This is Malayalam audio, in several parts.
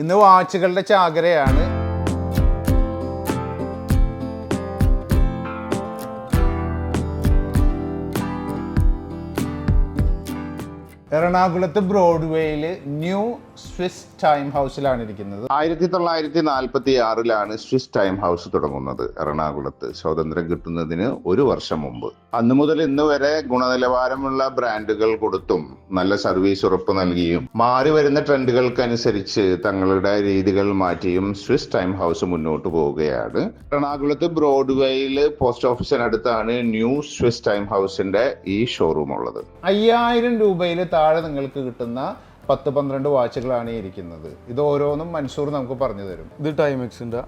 ഇന്ന് വാച്ചുകളുടെ ചാകരയാണ്. എറണാകുളത്ത് ബ്രോഡ്വേയിൽ ന്യൂ സ്വിസ് ടൈം ഹൗസിലാണ് ഇരിക്കുന്നത്. ആയിരത്തി തൊള്ളായിരത്തി നാൽപ്പത്തി ആറിലാണ് സ്വിസ് ടൈം ഹൗസ് തുടങ്ങുന്നത് എറണാകുളത്ത്. സ്വാതന്ത്ര്യം കിട്ടുന്നതിന് ഒരു വർഷം മുമ്പ്. അന്നു മുതൽ ഇന്ന് വരെ ഗുണനിലവാരമുള്ള ബ്രാൻഡുകൾ കൊടുത്തും നല്ല സർവീസ് ഉറപ്പ് നൽകിയും മാറി വരുന്ന ട്രെൻഡുകൾക്കനുസരിച്ച് തങ്ങളുടെ രീതികൾ മാറ്റിയും സ്വിസ് ടൈം ഹൗസ് മുന്നോട്ട് പോവുകയാണ്. എറണാകുളത്ത് ബ്രോഡ്വേയിൽ പോസ്റ്റ് ഓഫീസിനടുത്താണ് ന്യൂ സ്വിസ് ടൈം ഹൗസിന്റെ ഈ ഷോറൂം ഉള്ളത് അയ്യായിരം രൂപയിൽ താഴെ നിങ്ങൾക്ക് കിട്ടുന്ന പത്ത് പന്ത്രണ്ട് വാച്ചുകളാണ് ഇരിക്കുന്നത്. ഇത് ഓരോന്നും മൻസൂർ നമുക്ക് പറഞ്ഞു തരും. ഇത് ടൈമെക്സിന്റെ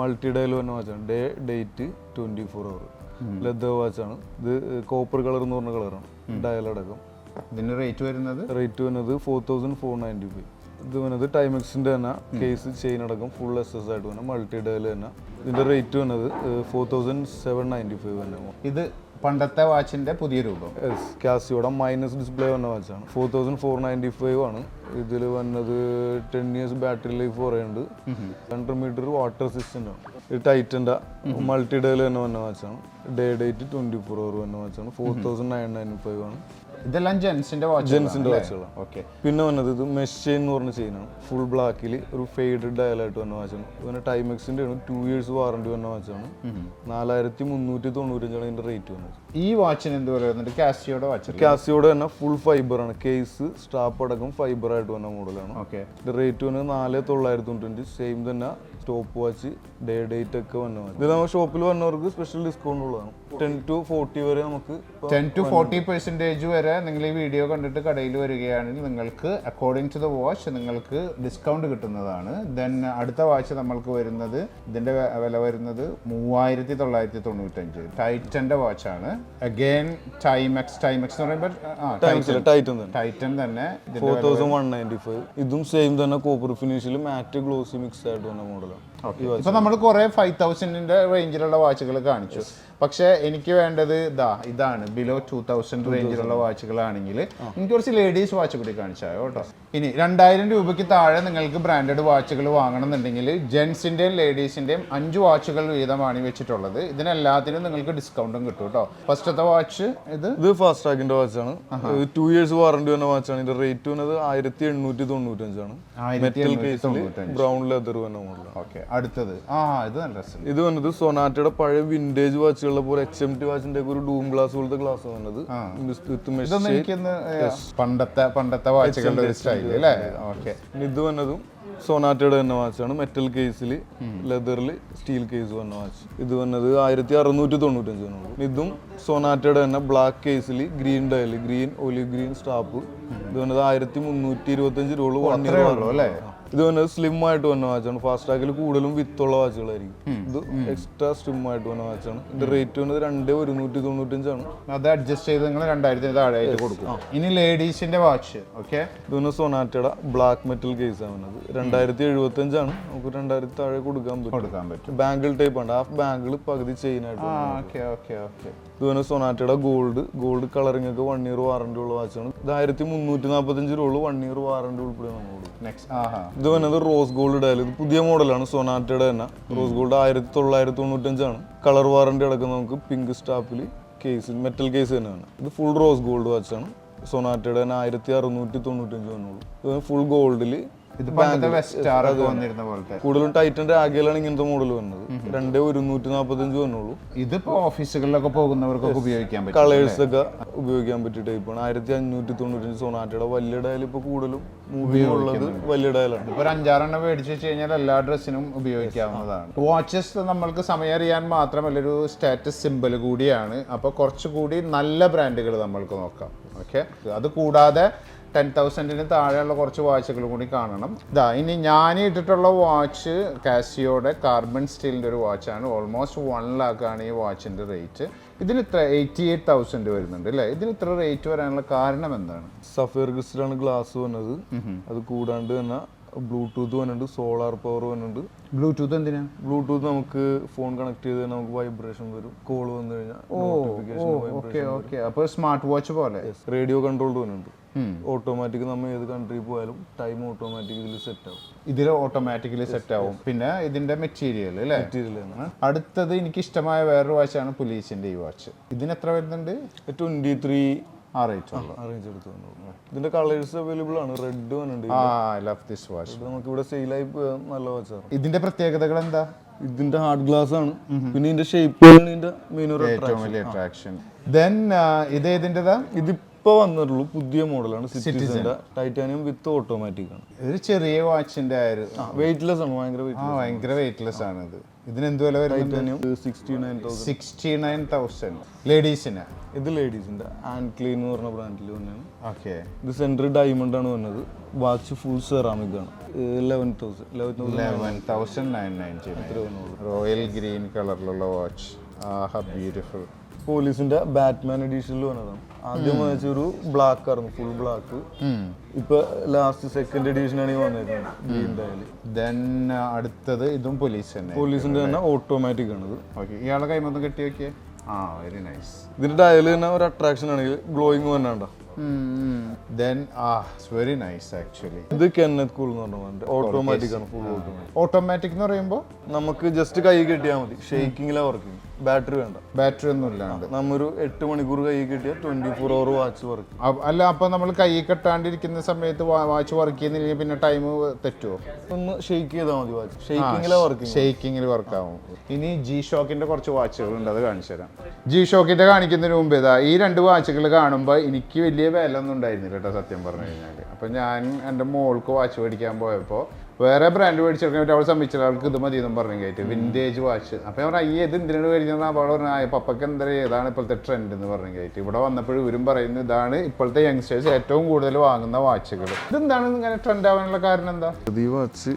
മൾട്ടി ഡയൽ വന്ന വാച്ചാണ് day date twenty four hour leather വാച്ചാണ് ഇത് കോപ്പർ കളർ എന്ന് പറഞ്ഞ കളറാണ് ഡയൽ അടക്കം. ഇതിന് റേറ്റ് വരുന്നത്? റേറ്റ് വരുന്നത് four thousand four ninety five ഇത് വന്നത് ടൈമെക്സിന്റെ തന്നെ കേസ് ചെയിൻ അടക്കം ഫുൾ എസ് എസ് ആയിട്ട് വന്ന മൾട്ടി ഡയൽ തന്നെ. ഇതിന്റെ റേറ്റ് വന്നത് four thousand seven ninety five തന്നെ. ഇത് പണ്ടത്തെ വാച്ചിന്റെ പുതിയ രൂപം. കാസിയോടെ മൈനസ് ഡിസ്പ്ലേ വന്ന വാച്ചാണ് four thousand four ninety five ആണ്. ഇതിൽ വന്നത് ടെൻ ഇയേഴ്സ് ബാറ്ററി ലൈഫ് പറയുന്നുണ്ട് ഹൺഡ്രഡ് മീറ്റർ വാട്ടർ സിസ്റ്റം ആണ്. ഇത് ടൈറ്റന്റെ മൾട്ടി ഡേയിൽ തന്നെ വന്ന വാച്ചാണ് day date twenty four hour വന്ന വാച്ചാണ് four thousand nine nine five ആണ്. ഇതെല്ലാം ജെൻസിന്റെ വാച്ച് ജെൻസിന്റെ വാച്ചുകളാണ് ഓക്കെ പിന്നെ വന്നത് ഇത് മെഷീൻ എന്ന് പറഞ്ഞ ചെയിനാണ് ഫുൾ ബ്ലാക്കിൽ ഒരു ഫെയ്ഡഡ് ഡയലായിട്ട് വന്ന വാച്ചാണ് പിന്നെ ടൈമെക്സിന്റെ ആണ് ടു ഇയേഴ്സ് വാറണ്ടി വന്ന വാച്ചാണ് നാലായിരത്തി മുന്നൂറ്റി തൊണ്ണൂറ്റഞ്ചാണ് ഇതിന്റെ റേറ്റ് വന്നത്. ഈ വാച്ചിന് എന്ത് പറയുന്നുണ്ട് കാസിയോടെ വാച്ച് കാസിയോടെ തന്നെ ഫുൾ ഫൈബർ ആണ്. കേസ് സ്റ്റാപ്പ് അടക്കം ഫൈബർ ആയിട്ട് വന്ന മോഡലാണ് ഓക്കെ റേറ്റ് വന്നത് നാല് തൊള്ളായിരത്തി തൊണ്ണൂറ്റഞ്ച്. സെയിം തന്നെ സ്റ്റോപ്പ് വാച്ച് ഡേ ഡേറ്റ് ഒക്കെ വന്നു ഇത് നമ്മൾ ഷോപ്പിൽ വന്നവർക്ക് സ്പെഷ്യൽ ഡിസ്കൗണ്ട് ഉള്ളതാണ്. ടെൻ ടു ഫോർട്ടി വരെ നമുക്ക് ടെൻ ടു ഫോർട്ടി പെർസെന്റേജ് വരെ നിങ്ങൾ ഈ വീഡിയോ കണ്ടിട്ട് കടയിൽ വരികയാണെങ്കിൽ നിങ്ങൾക്ക് അക്കോർഡിംഗ് ടു ദ വാച്ച് നിങ്ങൾക്ക് ഡിസ്കൗണ്ട് കിട്ടുന്നതാണ്. ദെൻ അടുത്ത വാച്ച് നമ്മൾക്ക് വരുന്നത് ഇതിന്റെ വില വരുന്നത് മൂവായിരത്തി തൊള്ളായിരത്തി തൊണ്ണൂറ്റഞ്ച് ടൈറ്റന്റെ വാച്ചാണ് അഗെയിൻ ടൈമെക്സ് ടൈമെക്സ് എന്ന് പറയുമ്പോൾ ടൈറ്റൻ തന്നെ. ടൈറ്റൻ തന്നെ. Four thousand one ninety five ഇതും സെയിം തന്നെ കോപ്പർ ഫിനിഷിൽ മാറ്റ് ഗ്ലോസി മിക്സ് ആയിട്ട് വന്ന മോഡലാണ് ഇപ്പൊ നമ്മൾ കുറെ ഫൈവ് തൗസൻഡിന്റെ റേഞ്ചിലുള്ള വാച്ചുകൾ കാണിച്ചു. പക്ഷെ എനിക്ക് വേണ്ടത് ഇതാ ഇതാണ്. ബിലോ ടു തൗസൻഡ് റേഞ്ചിലുള്ള വാച്ചുകളാണെങ്കിൽ എനിക്ക് കുറച്ച് ലേഡീസ് വാച്ച് കൂടി കാണിച്ചാൽ കേട്ടോ. ഇനി രണ്ടായിരം രൂപയ്ക്ക് താഴെ നിങ്ങൾക്ക് ബ്രാൻഡഡ് വാച്ചുകൾ വാങ്ങണമെന്നുണ്ടെങ്കിൽ ജെൻസിന്റെയും ലേഡീസിന്റെയും അഞ്ച് വാച്ചുകൾ വീതമാണ് വെച്ചിട്ടുള്ളത്. ഇതിനെല്ലാത്തിനും നിങ്ങൾക്ക് ഡിസ്കൗണ്ടും കിട്ടും കേട്ടോ. ഫസ്റ്റത്തെ വാച്ച് ഇത്? ഇത് ഫാസ്റ്റ് ട്രാക്കിന്റെ വാച്ചാണ് ടു ഇയേഴ്സ് വാറണ്ടി വന്ന വാച്ചാണ് ഇതിന്റെ റേറ്റ് വന്നത് ആയിരത്തി എണ്ണൂറ്റി തൊണ്ണൂറ്റഞ്ചാണ്. ബ്രൗൺ ലെതർ വന്ന മോഡലാണ് ഓക്കെ അടുത്തത്. ആ ഇത് നല്ല രസം ഇത് വന്നത് സൊനാറ്റയുടെ പഴയ വിന്റേജ് വാച്ചുകളുടെ പോലെ എച്ച് എം ടി വാച്ചിന്റെ ഒരു ഡൂം ഗ്ലാസ് പോലത്തെ ഗ്ലാസ് വന്നത്. ഇതൊന്നും എനിക്കൊന്ന് പണ്ടത്തെ പണ്ടത്തെ വാച്ചുകളുടെ ഒരു സ്റ്റൈൽ അല്ലേ? ഓക്കെ ഇത് വന്നതും സൊനാറ്റയുടെ തന്നെ വാച്ചാണ് മെറ്റൽ കേസിൽ ലെതറിൽ സ്റ്റീൽ കേസ് വന്ന വാച്ച് ഇത് വന്നത് ആയിരത്തി അറുന്നൂറ്റി തൊണ്ണൂറ്റഞ്ച് വന്നുള്ളൂ ഇതും സൊനാറ്റയുടെ തന്നെ ബ്ലാക്ക് കേസിൽ green dial green olive green strap ഇത് വന്നത് ആയിരത്തി മുന്നൂറ്റി ഇരുപത്തഞ്ച് രൂപ വൺ ഇയർ അല്ലേ? ഇത് തന്നെ സ്ലിം ആയിട്ട് വന്ന വാച്ചാണ് ഫാസ്റ്റ് ട്രാക്കിൽ കൂടുതലും വിത്തുള്ള വാച്ചുകളായിരിക്കും ഇത് എക്സ്ട്രാ സ്ലിം ആയിട്ട് വന്ന വാച്ചാണ് ഇതിന്റെ റേറ്റ് വന്നത് രണ്ട് ഒരുന്നൂറ്റി തൊണ്ണൂറ്റഞ്ചാണ് അത് അഡ്ജസ്റ്റ് ചെയ്ത് നിങ്ങൾ രണ്ടായിരത്തിന് താഴെയായിട്ട് കൊടുക്കും. ഇനി ലേഡീസിന്റെ വാച്ച് ഓക്കെ ഇത് തന്നെ സൊനാറ്റയുടെ ബ്ലാക്ക് മെറ്റൽ കേസ് ആണ് രണ്ടായിരത്തി എഴുപത്തി അഞ്ചാണ് നമുക്ക് രണ്ടായിരത്തി താഴെ കൊടുക്കാൻ പറ്റും. കൊടുക്കാൻ പറ്റും. ബാങ്കിൾ ടൈപ്പ് ആണ്. ഹാഫ് ബാങ്കിൾ പകുതി ചെയിൻ ആയിട്ട് ഓക്കെ ഓക്കെ ഓക്കെ ഇത് വന്ന് സൊനാറ്റയുടെ ഗോൾഡ് ഗോൾഡ് കളറിംഗ് ഒക്കെ വൺ ഇയർ വാറണ്ടി ഉള്ള വാച്ചാണ് ഇത് ആയിരത്തി മുന്നൂറ്റി നാൽപ്പത്തഞ്ച് രൂപ വൺ ഇയർ വാറണ്ടി ഉൾപ്പെടെ നമ്മളോട് ഇത് വന്നത് റോസ് ഗോൾഡ് ഡയൽ ഇത് പുതിയ മോഡലാണ് സൊനാറ്റയുടെ തന്നെ. റോസ് ഗോൾഡ് ആയിരത്തി തൊള്ളായിരത്തി തൊണ്ണൂറ്റഞ്ചാണ്. കളർ വാറണ്ടി അടക്കം നമുക്ക് പിങ്ക് സ്റ്റാപ്പിൽ കേസ് മെറ്റൽ കേസ് തന്നെയാണ് ഇത് ഫുൾ റോസ് ഗോൾഡ് വാച്ചാണ് സൊനാറ്റയുടെ തന്നെ ആയിരത്തി അറുന്നൂറ്റി തൊണ്ണൂറ്റഞ്ച് വന്നുള്ളൂ ഇത് ഫുൾ ഗോൾഡിൽ ഇത് പണ്ടത്തെ വെസ്റ്റാർ വന്നിരുന്ന പോലത്തെ. കൂടുതലും ടൈറ്റന്റെ ആകെയിലാണ് ഇങ്ങനത്തെ മോഡൽ വന്നത്. രണ്ടേ ഒരുന്നൂറ്റി നാപ്പത്തഞ്ച് വന്നുള്ളൂ ഇതിപ്പോ ഓഫീസുകളിലൊക്കെ പോകുന്നവർക്കൊക്കെ ഉപയോഗിക്കാൻ പറ്റും കളേഴ്സ് ഒക്കെ ഉപയോഗിക്കാൻ പറ്റിയ ടൈപ്പാണ് ആയിരത്തി അഞ്ഞൂറ്റി തൊണ്ണൂറ്റഞ്ച് സൊനാറ്റയുടെ വലിയ ഡയൽ ഇപ്പൊ കൂടുതലും മൂവി ഉള്ളത് വലിയ ഡയലാണ് ഇപ്പൊ അഞ്ചാറെണ്ണം മേടിച്ച് വെച്ച് കഴിഞ്ഞാൽ എല്ലാ ഡ്രസ്സിനും ഉപയോഗിക്കാവുന്നതാണ്. വാച്ചസ് നമ്മൾക്ക് സമയം അറിയാൻ മാത്രമല്ല ഒരു സ്റ്റാറ്റസ് സിമ്പിൾ കൂടിയാണ്. അപ്പൊ കുറച്ചുകൂടി നല്ല ബ്രാൻഡുകൾ നമ്മൾക്ക് നോക്കാം. ഓക്കെ അത് കൂടാതെ ടെൻ തൗസൻഡിന് താഴെയുള്ള കുറച്ച് വാച്ചുകൾ കൂടി കാണണം. ഇതാ ഇനി ഞാൻ ഇട്ടിട്ടുള്ള വാച്ച് കാസിയോടെ കാർബൺ സ്റ്റീലിന്റെ ഒരു വാച്ചാണ്. ഓൾമോസ്റ്റ് വൺ ലാക്കാണ് ഈ വാച്ചിന്റെ റേറ്റ് ഇതിന് ഇത്ര എയ്റ്റി എയ്റ്റ് തൗസൻഡ് വരുന്നുണ്ട് അല്ലേ? ഇതിന് ഇത്ര റേറ്റ് വരാനുള്ള കാരണം എന്താണ്? സഫേർ ക്രിസ്റ്റലാണ് ഗ്ലാസ് വന്നത്. അത് കൂടാണ്ട് തന്നെ ബ്ലൂടൂത്ത് വന്നിട്ടുണ്ട് സോളാർ പവർ വന്നിട്ടുണ്ട്. ബ്ലൂടൂത്ത് എന്തിനാ? ബ്ലൂടൂത്ത് നമുക്ക് ഫോൺ കണക്ട് ചെയ്ത് നമുക്ക് വൈബ്രേഷൻ വരും കോൾ വന്നു കഴിഞ്ഞാൽ അപ്പോൾ സ്മാർട്ട് വാച്ച് പോലെ? റേഡിയോ കൺട്രോൾഡ് വന്നിട്ടുണ്ട്. ഓട്ടോമാറ്റിക് നമ്മൾ ഏത് കൺട്രി പോയാലും ടൈം ഓട്ടോമാറ്റിക് ഇതിൽ സെറ്റ് ആവും ഇതിൽ ഓട്ടോമാറ്റിക്കലി സെറ്റ് ആവും. പിന്നെ ഇതിന്റെ മെറ്റീരിയൽ അല്ലേ മെറ്റീരിയൽ അടുത്തത് എനിക്ക് ഇഷ്ടമായ വേറൊരു വാച്ചാണ് പുലീസിന്റെ ഈ വാച്ച് ഇതിന് എത്ര വരുന്നുണ്ട്? ട്വന്റി ത്രീ ഇതിന്റെ കളേഴ്സ് അവൈലബിൾ ആണ് റെഡ് ആ ഐ ലവ് ദിസ് വാച്ച് ഇത് നമുക്ക് ഇവിടെ നല്ല വാച്ചാണ് ഇതിന്റെ പ്രത്യേകതകൾ എന്താ ഇതിന്റെ ഹാർഡ് ഗ്ലാസ് ആണ് പിന്നെ ഇതിന്റെ ഷേപ്പ് ഇതിന്റെ മെയിൻ ഇത് ഏതിന്റെതാ ഇതിപ്പോ വന്നിട്ടുള്ളൂ പുതിയ മോഡലാണ് സിറ്റിസന്റെ ടൈറ്റാനിയം വിത്ത് ഓട്ടോമാറ്റിക് ആണ് ഒരു ചെറിയ വാച്ചിന്റെ ആയിരുന്നു വെയിറ്റ്ലെസ് ആണ് ഭയങ്കര വെയിറ്റ്ലെസ് ആണ് ഇത് ഇതിന് എന്ത് വില വരുന്നുണ്ട് സിക്സ്റ്റി നയൻ തൗസൻഡ് ലേഡീസിന് ഇത് ലേഡീസിന്റെ ആൻഡ് ക്ലീൻ എന്ന് പറഞ്ഞ ബ്രാൻഡിൽ വന്നതാണ്. ഓക്കെ ഇത് സെൻട്രൽ ഡയമണ്ട് ആണ് വന്നത്. വാച്ച് ഫുൾ സെറാമിക് ആണ്. Eleven thousand eleven thousand eleven thousand nine ninety royal green കളറിലുള്ള വാച്ച് ആഹാ ബ്യൂട്ടിഫുൾ പോലീസിന്റെ ബാറ്റ്മാൻ എഡീഷനിൽ വന്നതാണ്. ആദ്യം വായിച്ചൊരു ബ്ലാക്ക് ആയിരുന്നു ഫുൾ ബ്ലാക്ക് ഇപ്പൊ ലാസ്റ്റ് സെക്കൻഡ് എഡീഷൻ ആണ് വന്നിരിക്കുന്നത് വന്നേക്കുന്നത് ദെൻ അടുത്തത് ഇതും പോലീസ് തന്നെ പോലീസിന്റെ തന്നെ ഓട്ടോമാറ്റിക് ആണ് ഇത് ഓക്കെ ഇയാളെ കൈമന്ത് കെട്ടി നോക്കിയേ. ആ വെരി നൈസ് ഇതിന്റെ ഡയൽ തന്നെ ഒരു അട്രാക്ഷൻ ആണെങ്കിൽ ഗ്ലോയിങ് വന്നാണ്ട? ദെൻ ആ വെരി നൈസ് ആക്ച്വലി ഇത് കെന്നത് കൂൾ എന്ന് പറഞ്ഞ ഓട്ടോമാറ്റിക് ആണ് ഫുൾ ഓട്ടോമാറ്റിക് ഓട്ടോമാറ്റിക് എന്ന് പറയുമ്പോൾ നമുക്ക് ജസ്റ്റ് കൈ കെട്ടിയാൽ മതി ഷെയ്ക്കിങ്ങിലാണ് വർക്കിംഗ് ബാറ്ററി വേണ്ട. ബാറ്ററി ഒന്നും ഇല്ലാണ്ട് നമ്മൊരു എട്ട് മണിക്കൂർ കൈ കിട്ടിയ twenty four hour watch work അല്ല അപ്പൊ നമ്മൾ കൈ കെട്ടാണ്ടിരിക്കുന്ന സമയത്ത് വാച്ച് വർക്ക് ചെയ്യുന്നില്ലെങ്കിൽ പിന്നെ ടൈം തെറ്റുമോ ഒന്ന് ഷെയ്ക്ക് ചെയ്താൽ മതി വാച്ച് ഷെയ്ക്കിങ്ങിലാണ് വർക്കിംഗ് ഷെയ്ക്കിങ്ങിൽ വർക്ക് ആവും. ഇനി ജി ഷോക്കിന്റെ കുറച്ച് വാച്ചുകൾ ഉണ്ട് അത് കാണിച്ചു തരാം. ജി ഷോക്കിന്റെ കാണിക്കുന്നതിന് മുമ്പ് ഇതാ ഈ രണ്ട് വാച്ചുകൾ കാണുമ്പോൾ എനിക്ക് വലിയ വില ഒന്നും ഉണ്ടായിരുന്നില്ല കേട്ടോ സത്യം പറഞ്ഞു കഴിഞ്ഞാൽ അപ്പൊ ഞാൻ എന്റെ മോൾക്ക് വാച്ച് മേടിക്കാൻ പോയപ്പോൾ വേറെ ബ്രാൻഡ് മേടിച്ചെടുക്കാൻ പറ്റും. അവൾ അവൾക്ക് ഇത് മതി എന്നും പറഞ്ഞു കയറ്റി വിന്റേജ് വാച്ച് അപ്പോൾ ഞാൻ പറഞ്ഞു അയ്യേ ഇത് എന്തിനാണ് മേടിക്കുന്നത് അവൾ പറഞ്ഞു പപ്പയ്ക്ക് എന്താ ഏതാണ് ഇപ്പോഴത്തെ ട്രെൻഡ് എന്ന് പറഞ്ഞു കയറ്റി ഇവിടെ വന്നപ്പോഴും ഇവരും പറയുന്നത് ഇതാണ് ഇപ്പോഴത്തെ യങ്സ്റ്റേഴ്സ് ഏറ്റവും കൂടുതൽ വാങ്ങുന്ന വാച്ചുകൾ ഇതെന്താണ് ഇങ്ങനെ ട്രെൻഡ് ആവാനുള്ള കാരണം എന്താ? ഈ വാച്ച്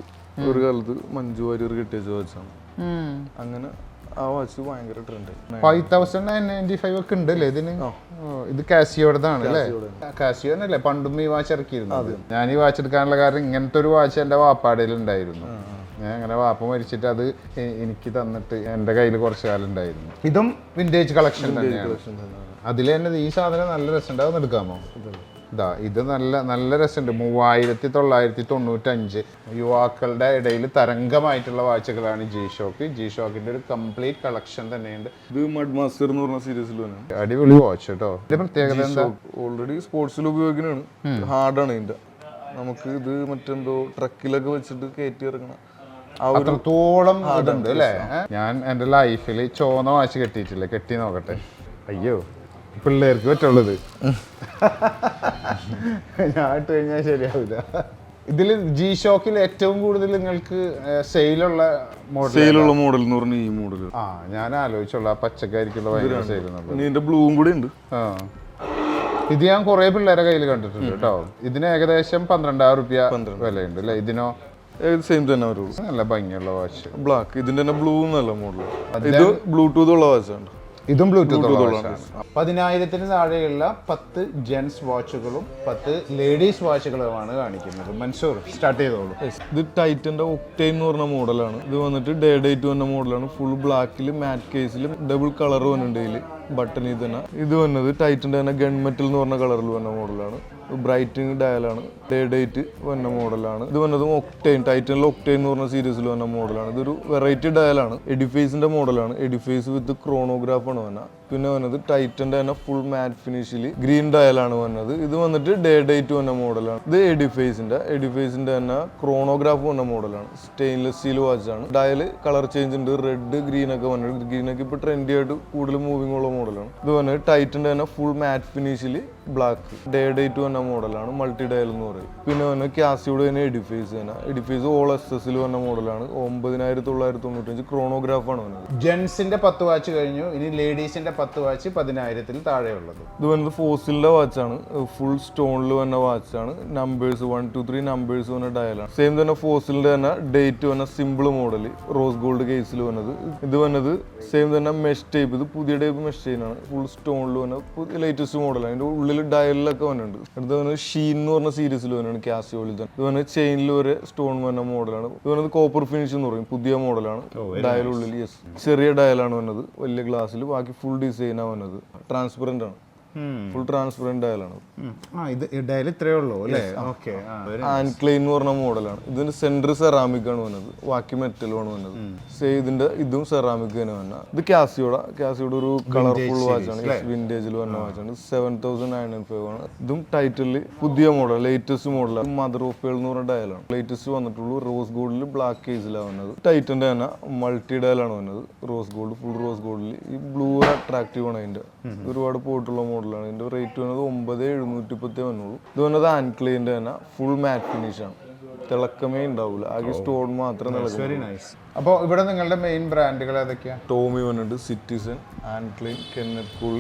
ഒരു കാലത്ത് മഞ്ജു വാര്യർ കിട്ടിയ വാച്ചാണ് അങ്ങനെ ആ വാച്ച് ഭയങ്കര ട്രെൻഡായി five thousand nine ninety five ഒക്കെ ഇതിന്? ഇത് കാസിയോടതാണ് അല്ലേ? കാസിയോ അല്ലേ പണ്ടും ഈ വാച്ച് ഇറക്കിയിരുന്നു. ഞാൻ ഈ വാച്ച് എടുക്കാനുള്ള കാരണം ഇങ്ങനത്തെ ഒരു വാച്ച് എന്റെ വാപ്പാടയിൽ ഉണ്ടായിരുന്നു ഞാൻ അങ്ങനെ വാപ്പ മരിച്ചിട്ട് അത് എനിക്ക് തന്നിട്ട് എന്റെ കയ്യിൽ കുറച്ച് കാലം ഉണ്ടായിരുന്നു. ഇതും വിന്റേജ് കളക്ഷൻ തന്നെയാണ്. അതിൽ തന്നെ ഈ സാധനം നല്ല രസമുണ്ട്. അതൊന്ന് എടുക്കാമോ? ഇതാ ഇത് നല്ല നല്ല രസമുണ്ട്. മൂവായിരത്തി തൊള്ളായിരത്തി തൊണ്ണൂറ്റഞ്ച് യുവാക്കളുടെ ഇടയിൽ തരംഗമായിട്ടുള്ള വാച്ചുകളാണ് ജി ഷോക്ക് ജി ഷോക്കിന്റെ ഒരു കംപ്ലീറ്റ് കളക്ഷൻ തന്നെയുണ്ട്. ഇത് മഡ് മാസ്റ്റർ എന്ന് പറഞ്ഞ സീരീസിൽ അടിപൊളി വാച്ച് കേട്ടോ ഇതിന്റെ പ്രത്യേകത എന്താ? ഓൾറെഡി സ്പോർട്സിൽ ഉപയോഗിക്കുന്നതാണ് ഹാർഡാണ് ഇതിന്റെ നമുക്ക് ഇത് മറ്റെന്തോ ട്രക്കിലൊക്കെ വെച്ചിട്ട് കയറ്റി ഇറങ്ങണം അത്രത്തോളം ഇതുണ്ട് അല്ലേ? ഞാൻ എന്റെ ലൈഫിൽ ചോന്ന വാച്ച് കെട്ടിയിട്ടില്ല. കെട്ടി നോക്കട്ടെ. അയ്യോ പിള്ളേർക്ക് പറ്റുള്ളത് ഞാൻ ഇട്ട് കഴിഞ്ഞാൽ ശരിയാവില്ല. ഇതിൽ ജി ഷോക്കിൽ ഏറ്റവും കൂടുതൽ നിങ്ങൾക്ക് സെയിലുള്ള മോഡൽ സെയിലുള്ള മോഡൽ എന്ന് പറഞ്ഞ ഈ മോഡൽ ആ ഞാൻ ആലോചിച്ചുള്ള ആ പച്ചക്കാരിക്കുള്ള ഭയങ്കര സെയിൽ എന്നുള്ളത്. ഇതിന്റെ ബ്ലൂവും കൂടി ഉണ്ട്. ആ. ഇത് ഞാൻ കുറെ പിള്ളേരെ കയ്യിൽ കണ്ടിട്ടുണ്ട് കേട്ടോ. ഇതിന് ഏകദേശം പന്ത്രണ്ടായിരം റുപ്യ വിലയുണ്ട് അല്ലേ? ഇതിനോ? സെയിം തന്നെ വരുള്ളൂ. നല്ല ഭംഗിയുള്ള വാച്ച് ബ്ലാക്ക് ഇതിന്റെ തന്നെ ബ്ലൂ എന്നല്ല മോഡൽ ഇത് ബ്ലൂടൂത്ത് ഉള്ള വാച്ചാണ് ഇതും ബ്ലൂടൂത്ത് പതിനായിരത്തിന് താഴെയുള്ള പത്ത് ജെൻസ് വാച്ചുകളും പത്ത് ലേഡീസ് വാച്ചുകളുമാണ് കാണിക്കുന്നത്. മൻസൂർ സ്റ്റാർട്ട് ചെയ്തോളൂ. ഇത് ടൈറ്റന്റെ ഒക്ടൈൻ എന്ന് പറഞ്ഞ മോഡലാണ് ഇത് വന്നിട്ട് ഡേ ഡേറ്റ് വന്ന മോഡലാണ് ഫുൾ ബ്ലാക്കിൽ മാറ്റ് കേസിൽ ഡബിൾ കളർ വന്നിട്ടുണ്ട് ഇതിൽ ബട്ടൺ ഇത് തന്നെ. ഇത് വന്നത് ടൈറ്റന്റെ തന്നെ ഗൺമെറ്റൽ എന്ന് പറഞ്ഞ കളറിൽ വന്ന മോഡലാണ് ബ്രൈറ്റിംഗ് ഡയലാണ്. ഡേ ഡേറ്റ് വന്ന മോഡലാണ്. ഇത് വന്നതും ഒക്ടൈൻ ടൈറ്റനിൽ ഒക്ടൈൻ എന്ന് പറഞ്ഞ സീരീസിൽ വന്ന മോഡലാണ്. ഇതൊരു വെറൈറ്റി ഡയലാണ്. എഡിഫേസിന്റെ മോഡലാണ്. എഡിഫേസ് വിത്ത് ക്രോണോഗ്രാഫ് ആണ് വന്ന. പിന്നെ വന്നത് ടൈറ്റന്റെ തന്നെ ഫുൾ മാറ്റ് ഫിനിഷിൽ ഗ്രീൻ ഡയലാണ് വന്നത്. ഇത് വന്നിട്ട് ഡേ ഡേറ്റ് വന്ന മോഡലാണ്. ഇത് എഡിഫേസിന്റെ എഡിഫേസിന്റെ തന്നെ ക്രോണോഗ്രാഫ് വന്ന മോഡലാണ്. സ്റ്റെയിൻലെസ് സ്റ്റീൽ വാച്ച് ആണ്. ഡയൽ കളർ ചേഞ്ച് ഉണ്ട്. റെഡ് ഗ്രീൻ ഒക്കെ വന്നിട്ട് ഗ്രീനൊക്കെ ഇപ്പൊ ട്രെൻഡി ആയിട്ട് കൂടുതൽ മൂവിംഗ് ഉള്ള മോഡലാണ്. ഇത് വന്നിട്ട് ടൈറ്റന്റെ തന്നെ ഫുൾ മാറ്റ് ഫിനിഷിൽ ബ്ലാക്ക് ഡേ ഡേറ്റ് വന്ന മോഡലാണ് മൾട്ടി ഡയൽ എന്ന് പറയും. പിന്നെ വന്ന ക്യാസിയോട് തന്നെ എഡിഫേസ് തന്നെ. എഡിഫേസ് ഓൾ എസ് എസിൽ വന്ന മോഡലാണ് ഒമ്പതിനായിരത്തി തൊള്ളായിരത്തി തൊണ്ണൂറ്റഞ്ച് ക്രോണോഗ്രാഫ് ആണ് വന്നത്. ജെൻസിന്റെ പത്ത് വാച്ച് കഴിഞ്ഞു. ഇനി ലേഡീസിന്റെ പത്ത് വാച്ച് പതിനായിരത്തിൽ താഴെയുള്ളത്. ഇത് വന്നത് ഫോസിലിന്റെ വാച്ചാണ് ഫുൾ സ്റ്റോണിൽ വന്ന വാച്ചാണ് numbers one two three numbers വന്ന ഡയലാണ് സെയിം തന്നെ ഫോസിലിന്റെ തന്നെ ഡേറ്റ് വന്ന സിമ്പിൾ മോഡൽ റോസ് ഗോൾഡ് കേസിൽ വന്നത്. ഇത് വന്നത് സെയിം തന്നെ മെഷ് ടൈപ്പ് ഇത് പുതിയ ടൈപ്പ് മെഷ് ചെയിനാണ് ഫുൾ സ്റ്റോണിൽ വന്ന ലേറ്റസ്റ്റ് മോഡലാണ് അതിന്റെ ഉള്ളിൽ ഡയലിലൊക്കെ വന്നിട്ടുണ്ട്. അടുത്ത് വന്നത് ഷീൻ എന്ന് പറഞ്ഞ സീരീസിൽ വന്നിട്ടുണ്ട് കാസിയോളിൽ തന്നെ ഇത് പറഞ്ഞാൽ ചെയിനിൽ ഒരു സ്റ്റോൺ വന്ന മോഡലാണ് ഇത് പറഞ്ഞത് കോപ്പർ ഫിനിഷ് എന്ന് പറയും പുതിയ മോഡലാണ് ഡയലുള്ളിൽ യെസ് ചെറിയ ഡയലാണ് വന്നത് വലിയ ഗ്ലാസ്സിൽ ബാക്കി ഫുൾ ഡിസൈനാണ് വന്നത്. ട്രാൻസ്പെറന്റ് ആണ്. ഫുൾ ട്രാൻസ്പെറന്റ് ഡയലാണ് ആ ഇത് ഡയൽ ഇത്രയേ ഉള്ളൂ അല്ലേ? ഓക്കെ എന്ന് പറഞ്ഞ മോഡലാണ് ഇതിന്റെ സെന്റർ സെറാമിക് ആണ് വന്നത്. ബാക്കി മെറ്റൽ ആണ് വന്നത്. സേ ഇതിന്റെ ഇതും സെറാമിക് തന്നെ വന്ന. ഇത് കാസിയോടെ കാസിയോടെ ഒരു കളർഫുൾ വാച്ചാണ് വിന്റേജിൽ വന്ന വാച്ചാണ് seven thousand nine hundred five ആണ്. ഇതും ടൈറ്റിൽ പുതിയ model latest model mother of pearl എന്ന് പറഞ്ഞ ഡയലാണ് ലേറ്റസ്റ്റ് വന്നിട്ടുള്ളൂ റോസ് ഗോൾഡിൽ ബ്ലാക്ക് കേസിലാണ് വന്നത്. ടൈറ്റന്റെ തന്നെ മൾട്ടി ഡയലാണ് വന്നത്. റോസ് ഗോൾഡ് ഫുൾ റോസ് ഗോൾഡിൽ ഈ ബ്ലൂ അട്രാക്റ്റീവ് ആണ് അതിന്റെ. ഒരുപാട് പോയിട്ടുള്ള മോഡലാണ്. ഇതിന്റെ റേറ്റ് വന്നത് ഒമ്പത് എഴുന്നൂറ്റി പത്തേ വന്നുള്ളൂ ഇത് വന്നത് ആൻക്ലീന്റെ തന്നെ. ഫുൾ മാറ്റ് ഫിനിഷ് ആണ്. തിളക്കമേ ഉണ്ടാവില്ല ആകെ സ്റ്റോൺ മാത്രം തിളക്കും വെരി നൈസ് അപ്പോൾ ഇവിടെ നിങ്ങളുടെ മെയിൻ ബ്രാൻഡുകൾ ഏതൊക്കെയാണ് ടോമി വന്നിട്ട് Citizen Anne Klein Kenneth Cole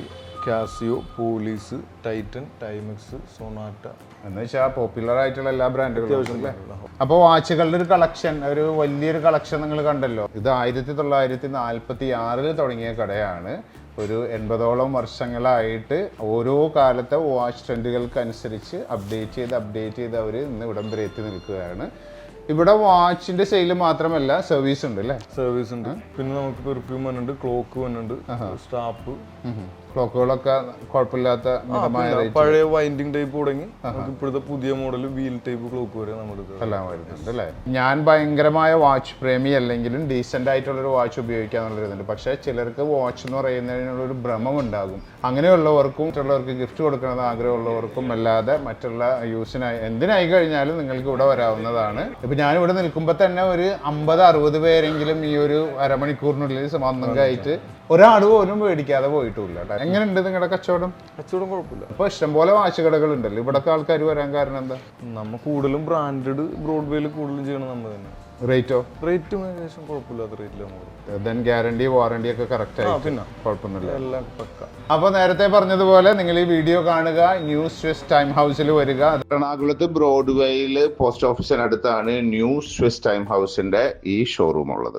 Casio Police Titan Timex Sonata എന്ന് വെച്ചാൽ പോപ്പുലർ ആയിട്ടുള്ള എല്ലാ ബ്രാൻഡുകളും അപ്പോൾ വാച്ചുകളുടെ ഒരു കളക്ഷൻ ഒരു വലിയൊരു കളക്ഷൻ നിങ്ങൾ കണ്ടല്ലോ. ഇത് ആയിരത്തി തൊള്ളായിരത്തി നാൽപ്പത്തി ആറിൽ തുടങ്ങിയ കടയാണ്. ഒരു എൺപതോളം വർഷങ്ങളായിട്ട് ഓരോ കാലത്തെ വാച്ച് ട്രെൻഡുകൾക്ക് അനുസരിച്ച് അപ്ഡേറ്റ് ചെയ്ത് അപ്ഡേറ്റ് ചെയ്ത് അവർ ഇന്ന് ഇവിടം വരെ എത്തി നിൽക്കുകയാണ്. ഇവിടെ വാച്ചിന്റെ സെയിൽ മാത്രമല്ല സർവീസ് ഉണ്ട് അല്ലേ? സർവീസ് ഉണ്ട്. പിന്നെ നമുക്ക് പെർഫ്യൂം വന്നിട്ടുണ്ട്. ക്ലോക്ക് വന്നിട്ടുണ്ട് സ്റ്റാപ്പ് ക്ലോക്കുകളൊക്കെ കുഴപ്പമില്ലാത്ത മിതമായ പഴയ വൈൻഡിങ് ടൈപ്പ് തുടങ്ങി. ഇപ്പോഴത്തെ പുതിയ മോഡൽ വീൽ ടൈപ്പ് ക്ലോക്ക് വരെ നമ്മുടെ അടുത്ത് എല്ലാം വരുന്നുണ്ട് അല്ലേ? ഞാൻ ഭയങ്കരമായ വാച്ച് പ്രേമി അല്ലെങ്കിലും ഡീസെന്റ് ആയിട്ടുള്ളൊരു വാച്ച് ഉപയോഗിക്കാന്നുള്ളൊരിതുണ്ട് പക്ഷെ ചിലർക്ക് വാച്ച് എന്ന് പറയുന്നതിനുള്ളൊരു ഭ്രമം ഉണ്ടാകും അങ്ങനെയുള്ളവർക്കും മറ്റുള്ളവർക്ക് ഗിഫ്റ്റ് കൊടുക്കണമെന്ന് ആഗ്രഹമുള്ളവർക്കും അല്ലാതെ മറ്റുള്ള യൂസിനായി എന്തിനായി കഴിഞ്ഞാലും നിങ്ങൾക്ക് ഇവിടെ വരാവുന്നതാണ്. ഇപ്പൊ ഞാൻ ഇവിടെ നിൽക്കുമ്പോൾ തന്നെ ഒരു അമ്പത് അറുപത് പേരെങ്കിലും ഈ ഒരു അരമണിക്കൂറിനുള്ളിൽ സമാന്തരമായിട്ട് ഒരാൾ പോലും മേടിക്കാതെ പോയിട്ടില്ല കേട്ടോ എങ്ങനെയുണ്ട് നിങ്ങളുടെ കച്ചവടം? കച്ചവടം കുഴപ്പമില്ല. ഇപ്പൊ ഇഷ്ടംപോലെ വാച്ച് കടകളുണ്ടല്ലോ ഇവിടൊക്കെ ആൾക്കാർ വരാൻ കാരണം എന്താ? നമ്മ കൂടുതലും ബ്രാൻഡഡ് ബ്രോഡ്വേയിൽ കൂടുതലും ചെയ്യണം നമ്മൾ തന്നെ. റേറ്റോ റേറ്റും ഏകദേശം കുഴപ്പമില്ലാത്ത റേറ്റിൽ നമ്മൾ ദെൻ ഗ്യാരണ്ടി വാറണ്ടി ഒക്കെ കറക്റ്റ് ആയി പിന്നെ. കുഴപ്പമൊന്നുമില്ല. എല്ലാം പക്ക. അപ്പോൾ നേരത്തെ പറഞ്ഞതുപോലെ നിങ്ങൾ ഈ വീഡിയോ കാണുക ന്യൂസ് സ്വിസ് ടൈം ഹൗസിൽ വരിക. എറണാകുളത്ത് ബ്രോഡ്വേയിൽ പോസ്റ്റ് ഓഫീസിനടുത്താണ് ന്യൂ സ്വിസ് ടൈം ഹൗസിന്റെ ഈ ഷോറൂം ഉള്ളത്.